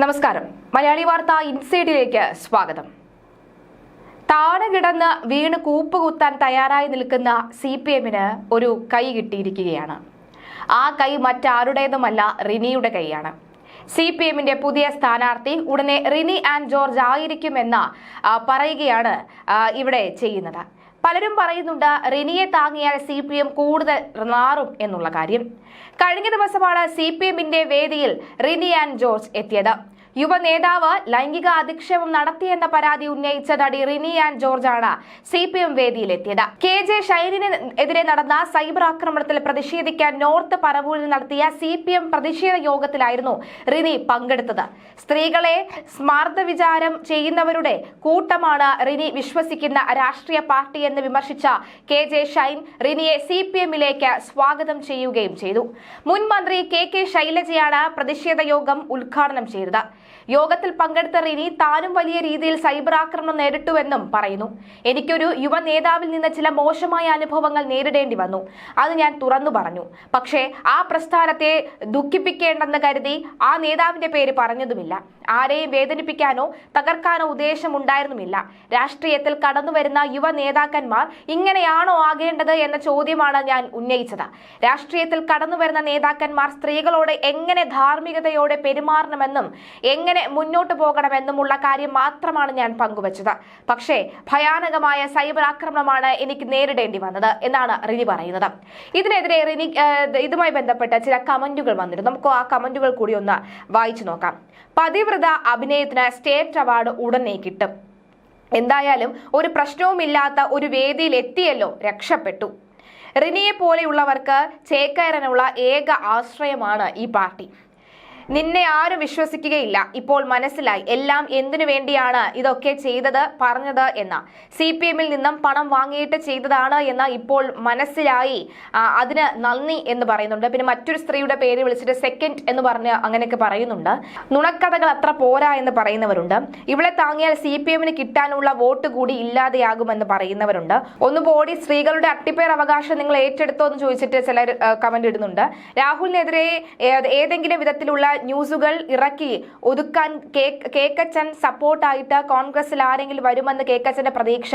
നമസ്കാരം. മലയാളി വാർത്ത ഇൻസൈഡിലേക്ക് സ്വാഗതം. താഴെ കിടന്ന് വീണ് കൂപ്പുകുത്താൻ തയ്യാറായി നിൽക്കുന്ന സി പി എമ്മിന് ഒരു കൈ കിട്ടിയിരിക്കുകയാണ്. ആ കൈ മറ്റാരുടേതുമല്ല റിനിയുടെ കൈയാണ്. സി പി എമ്മിന്റെ പുതിയ സ്ഥാനാർത്ഥി ഉടനെ റിനി ആൻഡ് ജോർജ് ആയിരിക്കുമെന്ന് പറയുകയാണ് ഇവിടെ ചെയ്യുന്നത്. പലരും പറയുന്നുണ്ട് റിനിയെ താങ്ങിയാൽ സി പി എം കൂടുതൽ നാറും എന്നുള്ള കാര്യം. കഴിഞ്ഞ ദിവസമാണ് സി പി എമ്മിന്റെ വേദിയിൽ റിനി ആൻഡ് ജോർജ് എത്തിയത്. യുവ നേതാവ് ലൈംഗിക അധിക്ഷേപം നടത്തിയെന്ന പരാതി ഉന്നയിച്ച നടി റിനി ആൻഡ് ജോർജ് ആണ് സി പി എം വേദിയിലെത്തിയത്. കെ ജെ ഷൈനിന് എതിരെ നടന്ന സൈബർ ആക്രമണത്തിൽ പ്രതിഷേധിക്കാൻ നോർത്ത് പറവൂരിൽ നടത്തിയ സി പി എം പ്രതിഷേധ യോഗത്തിലായിരുന്നു റിനി പങ്കെടുത്തത്. സ്ത്രീകളെ സ്മാർദ്ദ വിചാരം ചെയ്യുന്നവരുടെ കൂട്ടമാണ് റിനി വിശ്വസിക്കുന്ന രാഷ്ട്രീയ പാർട്ടി എന്ന് വിമർശിച്ച കെ ജെ ഷൈൻ റിനിയെ സി പി എമ്മിലേക്ക് സ്വാഗതം ചെയ്യുകയും ചെയ്തു. മുൻ മന്ത്രി കെ കെ ശൈലജയാണ് പ്രതിഷേധ യോഗം ഉദ്ഘാടനം ചെയ്തത്. യോഗത്തിൽ പങ്കെടുത്ത റിനി താനും വലിയ രീതിയിൽ സൈബർ ആക്രമണം നേരിട്ടുവെന്നും പറയുന്നു. എനിക്കൊരു യുവ നേതാവിൽ നിന്ന് ചില മോശമായ അനുഭവങ്ങൾ നേരിടേണ്ടി വന്നു. അത് ഞാൻ തുറന്നു പറഞ്ഞു. പക്ഷേ ആ പ്രസ്ഥാനത്തെ ദുഃഖിപ്പിക്കേണ്ടെന്ന് കരുതി ആ നേതാവിന്റെ പേര് പറഞ്ഞതുമില്ല. ആരെയും വേദനിപ്പിക്കാനോ തകർക്കാനോ ഉദ്ദേശമുണ്ടായിരുന്നുമില്ല രാഷ്ട്രീയത്തിൽ കടന്നുവരുന്ന യുവ നേതാക്കന്മാർ ഇങ്ങനെയാണോ ആകേണ്ടത് എന്ന ചോദ്യമാണ് ഞാൻ ഉന്നയിച്ചത്. രാഷ്ട്രീയത്തിൽ കടന്നുവരുന്ന നേതാക്കന്മാർ സ്ത്രീകളോട് എങ്ങനെ ധാർമ്മികതയോടെ പെരുമാറണമെന്നും എങ്ങനെ മുന്നോട്ട് പോകണമെന്നുമുള്ള കാര്യം മാത്രമാണ് ഞാൻ പങ്കുവച്ചത്. പക്ഷേ ഭയാനകമായ സൈബർ ആക്രമണമാണ് എനിക്ക് നേരിടേണ്ടി വന്നത് എന്നാണ് റിനി പറയുന്നത്. ഇതിനെതിരെ റിനി ഇതുമായി ബന്ധപ്പെട്ട ചില കമന്റുകൾ വന്നിരുന്നു. നമുക്ക് ആ കമന്റുകൾ കൂടി ഒന്ന് വായിച്ചു നോക്കാം. പതിവ്രത അഭിനയത്തിന് സ്റ്റേറ്റ് അവാർഡ് ഉടനെ കിട്ടും. എന്തായാലും ഒരു പ്രശ്നവുമില്ലാത്ത ഒരു വേദിയിൽ എത്തിയല്ലോ രക്ഷപ്പെട്ടു. റിനിയെ പോലെയുള്ളവർക്ക് ചേക്കേറാനുള്ള ഏക ആശ്രയമാണ് ഈ പാർട്ടി. നിന്നെ ആരും വിശ്വസിക്കുകയില്ല. ഇപ്പോൾ മനസ്സിലായി. എല്ലാം എന്തിനു വേണ്ടിയാണ് ഇതൊക്കെ ചെയ്തത് പറഞ്ഞത് എന്ന. സി പി എമ്മിൽ നിന്നും പണം വാങ്ങിയിട്ട് ചെയ്തതാണ് എന്ന് ഇപ്പോൾ മനസ്സിലായി. അതിന് നന്ദി എന്ന് പറയുന്നുണ്ട്. പിന്നെ മറ്റൊരു സ്ത്രീയുടെ പേര് വിളിച്ചിട്ട് സെക്കൻഡ് എന്ന് പറഞ്ഞ് അങ്ങനെയൊക്കെ പറയുന്നുണ്ട്. നുണക്കഥകൾ അത്ര പോരാ എന്ന് പറയുന്നവരുണ്ട്. ഇവളെ താങ്ങിയാൽ സി പി എമ്മിന് കിട്ടാനുള്ള വോട്ട് കൂടി ഇല്ലാതെയാകുമെന്ന് പറയുന്നവരുണ്ട്. ഒന്ന് ബോഡി സ്ത്രീകളുടെ അട്ടിപ്പേർ അവകാശം നിങ്ങൾ ഏറ്റെടുത്തോ എന്ന് ചോദിച്ചിട്ട് ചിലർ കമന്റ് ഇടുന്നുണ്ട്. രാഹുലിനെതിരെ ഏതെങ്കിലും വിധത്തിലുള്ള ന്യൂസുകൾ ഇറക്കി. ഒതുക്കാൻ കേക്കച്ചൻ സപ്പോർട്ടായിട്ട് കോൺഗ്രസിൽ ആരെങ്കിലും വരുമെന്ന് കേക്കച്ചന്റെ പ്രതീക്ഷ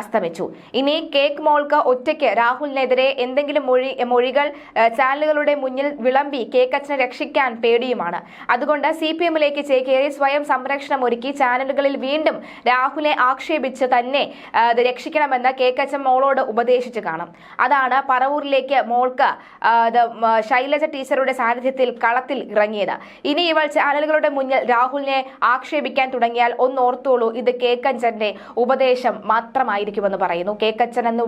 അസ്തമിച്ചു. ഇനി കേക്ക് മോൾക്ക് ഒറ്റയ്ക്ക് രാഹുലിനെതിരെ എന്തെങ്കിലും മൊഴി മൊഴികൾ ചാനലുകളുടെ മുന്നിൽ വിളമ്പി കേക്കച്ചനെ രക്ഷിക്കാൻ പേടിയുമാണ്. അതുകൊണ്ട് സി പി എമ്മിലേക്ക് ചേക്കേറി സ്വയം സംരക്ഷണം ഒരുക്കി ചാനലുകളിൽ വീണ്ടും രാഹുലെ ആക്ഷേപിച്ച് തന്നെ രക്ഷിക്കണമെന്ന് കേക്കച്ചൻ മോളോട് ഉപദേശിച്ചു കാണും. അതാണ് പറവൂരിലേക്ക് മോൾക്ക് ശൈലജ ടീച്ചറുടെ സാന്നിധ്യത്തിൽ കളത്തിൽ ഇറങ്ങിയത്. ഇനി ഇവൾ ചാനലുകളുടെ മുന്നിൽ രാഹുലിനെ ആക്ഷേപിക്കാൻ തുടങ്ങിയാൽ ഒന്നോർത്തോളൂ ഇത് കേക്കച്ചന്റെ ഉപദേശം മാത്രമായിരിക്കുമെന്ന് പറയുന്നു. കേക്കച്ചൻ എന്ന്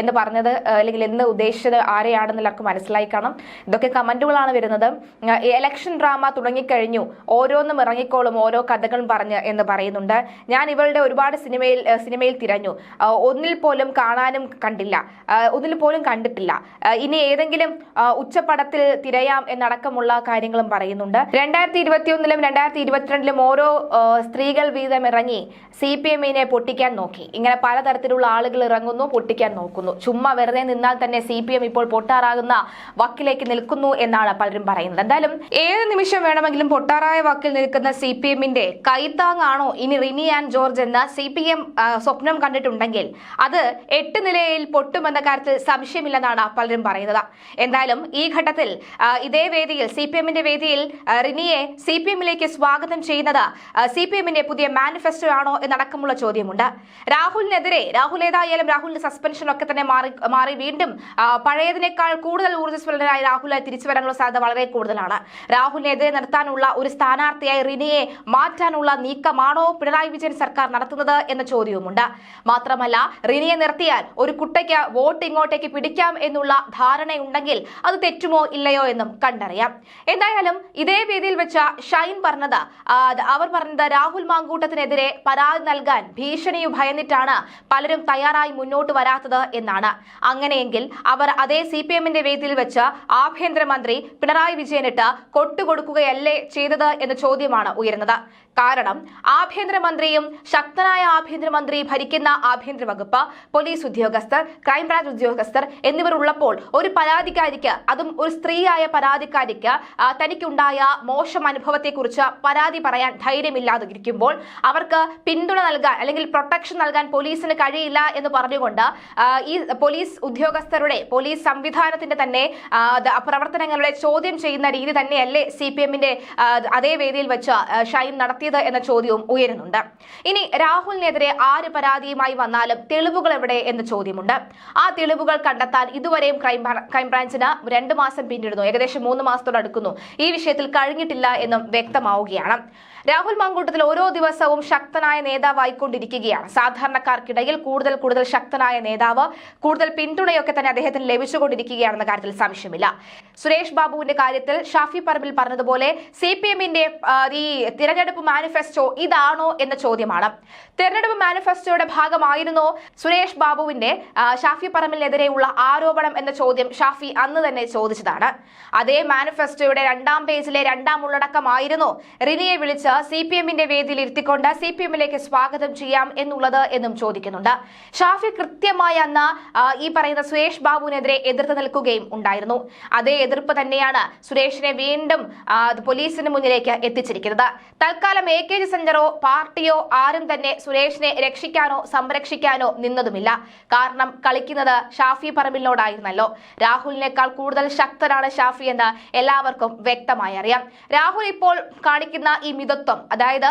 എന്ന് പറഞ്ഞത് അല്ലെങ്കിൽ എന്ന് ഉദ്ദേശിച്ചത് ആരെയാണെന്ന് എല്ലാവർക്കും മനസ്സിലായി കാണും. ഇതൊക്കെ കമന്റുകളാണ് വരുന്നത്. എലക്ഷൻ ഡ്രാമ തുടങ്ങിക്കഴിഞ്ഞു. ഓരോന്നും ഇറങ്ങിക്കോളും ഓരോ കഥകളും പറഞ്ഞ് എന്ന് പറയുന്നുണ്ട്. ഞാൻ ഇവളുടെ ഒരുപാട് സിനിമയിൽ സിനിമയിൽ തിരഞ്ഞു. ഒന്നിൽ പോലും കാണാനും കണ്ടില്ല. ഒന്നിൽ പോലും കണ്ടിട്ടില്ല. ഇനി ഏതെങ്കിലും ഉച്ചപ്പടത്തിൽ തിരയാം എന്നടക്കമുള്ള കാര്യങ്ങളും പറയുന്നുണ്ട്. രണ്ടായിരത്തി ഇരുപത്തിയൊന്നിലും രണ്ടായിരത്തി ഇരുപത്തിരണ്ടിലും ഓരോ സ്ത്രീകൾ വീതം ഇറങ്ങി സി പി എമ്മിനെ പൊട്ടിക്കാൻ നോക്കി. ഇങ്ങനെ പലതരത്തിലുള്ള ആളുകൾ ഇറങ്ങുന്നു പൊട്ടിക്കാൻ നോക്കുന്നു. ചുമ്മാ വെറുതെ നിന്നാൽ തന്നെ സി പി എം ഇപ്പോൾ പൊട്ടാറാകുന്ന വക്കിലേക്ക് നിൽക്കുന്നു എന്നാണ് പലരും പറയുന്നത്. എന്തായാലും ഏത് നിമിഷം വേണമെങ്കിലും പൊട്ടാറായ വക്കിൽ നിൽക്കുന്ന സി പി എമ്മിന്റെ കൈത്താങ്ങാണോ ഇനി റിനി ആൻഡ് ജോർജ് എന്ന സി പി എം സ്വപ്നം കണ്ടിട്ടുണ്ടെങ്കിൽ അത് എട്ട് നിലയിൽ പൊട്ടുമെന്ന കാര്യത്തിൽ സംശയമില്ലെന്നാണ് പലരും പറയുന്നത്. എന്തായാലും ഈ ഘട്ടത്തിൽ ഇതേ വേദിയിൽ സി പി എമ്മിന്റെ ആ, റിനിയെ സി പി എമ്മിലേക്ക് സ്വാഗതം ചെയ്യുന്നത് സി പി എമ്മിന്റെ പുതിയ മാനിഫെസ്റ്റോ ആണോ എന്നടക്കമുള്ള ചോദ്യമുണ്ട്. രാഹുലിനെതിരെ രാഹുൽ ഏതായാലും രാഹുലിന്റെ സസ്പെൻഷൻ ഒക്കെ തന്നെ മാറി മാറി വീണ്ടും പഴയതിനേക്കാൾ കൂടുതൽ ഊർജസ്വലനായി രാഹുലായി തിരിച്ചു വരാനുള്ള സാധ്യത വളരെ കൂടുതലാണ്. രാഹുലിനെതിരെ നിർത്താനുള്ള ഒരു സ്ഥാനാർത്ഥിയായി റിനിയെ മാറ്റാനുള്ള നീക്കമാണോ പിണറായി വിജയൻ സർക്കാർ നടത്തുന്നത് എന്ന ചോദ്യവുമുണ്ട്. മാത്രമല്ല റിനിയെ നിർത്തിയാൽ ഒരു കുട്ടയ്ക്ക് വോട്ട് ഇങ്ങോട്ടേക്ക് പിടിക്കാം എന്നുള്ള ധാരണയുണ്ടെങ്കിൽ അത് തെറ്റുമോ ഇല്ലയോ എന്നും കണ്ടറിയാം. എന്തായാലും ഇതേ വേദിയിൽ വെച്ച ഷൈൻ പറഞ്ഞത് അവർ പറഞ്ഞത് രാഹുൽ മാങ്കൂട്ടത്തിനെതിരെ പരാതി നൽകാൻ ഭീഷണിയും ഭയന്നിട്ടാണ് പലരും തയ്യാറായി മുന്നോട്ട് വരാത്തത് എന്നാണ്. അങ്ങനെയെങ്കിൽ അവർ അതേ സി പി എമ്മിന്റെ വേദിയിൽ വെച്ച് ആഭ്യന്തരമന്ത്രി പിണറായി വിജയനിട്ട് കൊട്ടുകൊടുക്കുകയല്ലേ ചെയ്തത് എന്ന ചോദ്യമാണ് ഉയരുന്നത്. കാരണം ആഭ്യന്തരമന്ത്രിയും ശക്തനായ ആഭ്യന്തരമന്ത്രി ഭരിക്കുന്ന ആഭ്യന്തര വകുപ്പ് പോലീസ് ഉദ്യോഗസ്ഥർ ക്രൈംബ്രാഞ്ച് ഉദ്യോഗസ്ഥർ എന്നിവർ ഉള്ളപ്പോൾ ഒരു പരാതിക്കാരിക്ക് അതും ഒരു സ്ത്രീയായ പരാതിക്കാരിക്ക് തനിക്ക് തനിക്കുണ്ടായ മോശം അനുഭവത്തെക്കുറിച്ച് പരാതി പറയാൻ ധൈര്യമില്ലാതിരിക്കുമ്പോൾ അവർക്ക് പിന്തുണ നൽകാൻ അല്ലെങ്കിൽ പ്രൊട്ടക്ഷൻ നൽകാൻ പോലീസിന് കഴിയില്ല എന്ന് പറഞ്ഞുകൊണ്ട് ഈ പോലീസ് ഉദ്യോഗസ്ഥരുടെ പോലീസ് സംവിധാനത്തിന്റെ തന്നെ പ്രവർത്തനങ്ങളുടെ ചോദ്യം ചെയ്യുന്ന രീതി തന്നെയല്ലേ സി പി എമ്മിന്റെ അതേ വേദിയിൽ വെച്ച് ഷൈൻ നടത്തിയത് എന്ന ചോദ്യവും ഉയരുന്നുണ്ട്. ഇനി രാഹുലിനെതിരെ ആര് പരാതിയുമായി വന്നാലും തെളിവുകൾ എവിടെ എന്ന ചോദ്യമുണ്ട്. ആ തെളിവുകൾ കണ്ടെത്താൻ ഇതുവരെയും ക്രൈം ക്രൈംബ്രാഞ്ചിന് രണ്ട് മാസം പിന്നിടുന്നു. ഏകദേശം മൂന്ന് മാസത്തോട് അടുക്കുന്നു ഈ വിഷയത്തിൽ കഴിഞ്ഞിട്ടില്ല എന്നും വ്യക്തമാവുകയാണ്. രാഹുൽ മാങ്കൂട്ടത്തിൽ ഓരോ ദിവസവും ശക്തനായ നേതാവായിക്കൊണ്ടിരിക്കുകയാണ് സാധാരണക്കാർക്കിടയിൽ കൂടുതൽ കൂടുതൽ ശക്തനായ നേതാവ് കൂടുതൽ പിന്തുണയൊക്കെ തന്നെ അദ്ദേഹത്തിന് ലഭിച്ചുകൊണ്ടിരിക്കുകയാണെന്ന കാര്യത്തിൽ സംശയമില്ല. സുരേഷ് ബാബുവിന്റെ കാര്യത്തിൽ ഷാഫി പറമ്പിൽ പറഞ്ഞതുപോലെ സി പി എമ്മിന്റെ ഈ തിരഞ്ഞെടുപ്പ് മാനിഫെസ്റ്റോ ഇതാണോ എന്ന ചോദ്യമാണ്. തിരഞ്ഞെടുപ്പ് മാനിഫെസ്റ്റോയുടെ ഭാഗമായിരുന്നോ സുരേഷ് ബാബുവിന്റെ ഷാഫി പറമ്പിലിനെതിരെയുള്ള ആരോപണം എന്ന ചോദ്യം ഷാഫി അന്ന് തന്നെ ചോദിച്ചതാണ്. അതേ മാനിഫെസ്റ്റോയുടെ രണ്ടാം പേജിലെ രണ്ടാം ഉള്ളടക്കമായിരുന്നു. റിനിയെ വിളിച്ച് സി പി എമ്മിന്റെ വേദിയിൽ ഇരുത്തിക്കൊണ്ട് സി പി എമ്മിലേക്ക് സ്വാഗതം ചെയ്യാം എന്നുള്ളത് എന്നും ചോദിക്കുന്നുണ്ട്. ഷാഫി കൃത്യമായി അന്ന് ഈ പറയുന്ന സുരേഷ് ബാബുവിനെതിരെ എതിർത്ത് നിൽക്കുകയും ഉണ്ടായിരുന്നു. അതേ എതിർപ്പ് തന്നെയാണ് സുരേഷിനെ വീണ്ടും പോലീസിന് മുന്നിലേക്ക് എത്തിച്ചിരിക്കുന്നത്. തൽക്കാലം എ കെ ജി സെന്ററോ പാർട്ടിയോ ആരും തന്നെ സുരേഷിനെ രക്ഷിക്കാനോ സംരക്ഷിക്കാനോ നിന്നതുമില്ല. കാരണം കളിക്കുന്നത് ഷാഫി പറമ്പിലിനോടായിരുന്നല്ലോ. രാഹുലിനേക്കാൾ കൂടുതൽ ശക്തനാണ് ഷാഫി എന്ന് എല്ലാവർക്കും വ്യക്തമായി അറിയാം. രാഹുൽ ഇപ്പോൾ കാണിക്കുന്ന ഈ മിതത്വം അതായത്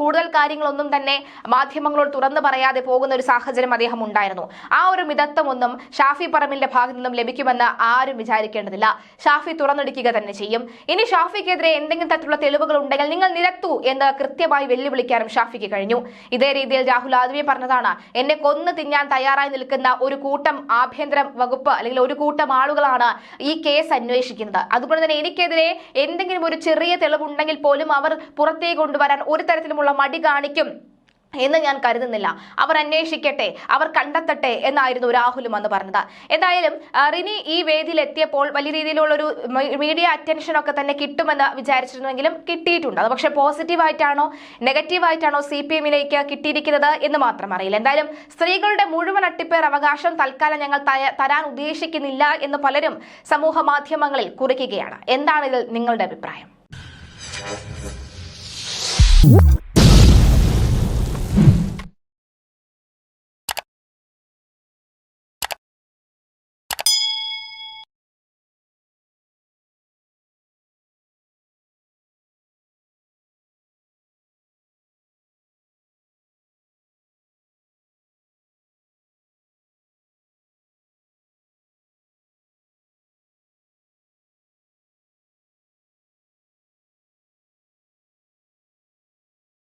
കൂടുതൽ കാര്യങ്ങളൊന്നും തന്നെ മാധ്യമങ്ങളോട് തുറന്നു പറയാതെ പോകുന്ന ഒരു സാഹചര്യം അദ്ദേഹം ഉണ്ടായിരുന്നു. ആ ഒരു മിതത്വം ഒന്നും ഷാഫി പറമ്പിലിന്റെ ഭാഗത്തു നിന്നും ലഭിക്കുമെന്ന് ആരും വിചാരിക്കേണ്ടതില്ല. ഷാഫി തുറന്നെടുക്കുക തന്നെ ചെയ്യും. ഇനി ഷാഫിക്കെതിരെ എന്തെങ്കിലും തരത്തിലുള്ള തെളിവുകൾ ഉണ്ടെങ്കിൽ നിങ്ങൾ നിരത്തു എന്ന് കൃത്യമായി വെല്ലുവിളിക്കാനും ഷാഫിക്ക് കഴിഞ്ഞു. ഇതേ രീതിയിൽ രാഹുൽ ആദ്യമേ പറഞ്ഞതാണ് എന്നെ കൊന്നു തിന്നാൻ തയ്യാറായി നിൽക്കുന്ന ഒരു കൂട്ടം ആഭ്യന്തര വകുപ്പ് അല്ലെങ്കിൽ ഒരു കൂട്ടം ആളുകളാണ് ഈ കേസ് അന്വേഷിക്കുന്നത്. അതുകൊണ്ട് തന്നെ എനിക്കെതിരെ എന്തെങ്കിലും ഒരു ചെറിയ തെളിവുണ്ടെങ്കിൽ പോലും അവർ പുറത്തേക്ക് കൊണ്ടുവരാൻ ഒരു തരത്തിലുമുള്ള മടി കാണിക്കും. എന്ന് ഞാൻ കരുതുന്നില്ല. അവർ അന്വേഷിക്കട്ടെ അവർ കണ്ടെത്തട്ടെ എന്നായിരുന്നു രാഹുലും അന്ന് പറഞ്ഞത്. എന്തായാലും റിനി ഈ വേദിയിൽ എത്തിയപ്പോൾ വലിയ രീതിയിലുള്ള ഒരു മീഡിയ അറ്റൻഷൻ ഒക്കെ തന്നെ കിട്ടുമെന്ന് വിചാരിച്ചിരുന്നുവെങ്കിലും കിട്ടിയിട്ടുണ്ട്. അത് പക്ഷേ പോസിറ്റീവായിട്ടാണോ നെഗറ്റീവായിട്ടാണോ സി പി എമ്മിലേക്ക് കിട്ടിയിരിക്കുന്നത് എന്ന് മാത്രം അറിയില്ല. എന്തായാലും സ്ത്രീകളുടെ മുഴുവൻ അട്ടിപ്പേർ അവകാശം തൽക്കാലം ഞങ്ങൾ തരാൻ ഉദ്ദേശിക്കുന്നില്ല എന്ന് പലരും സമൂഹ മാധ്യമങ്ങളിൽ കുറിക്കുകയാണ്. എന്താണ് ഇതിൽ നിങ്ങളുടെ അഭിപ്രായം?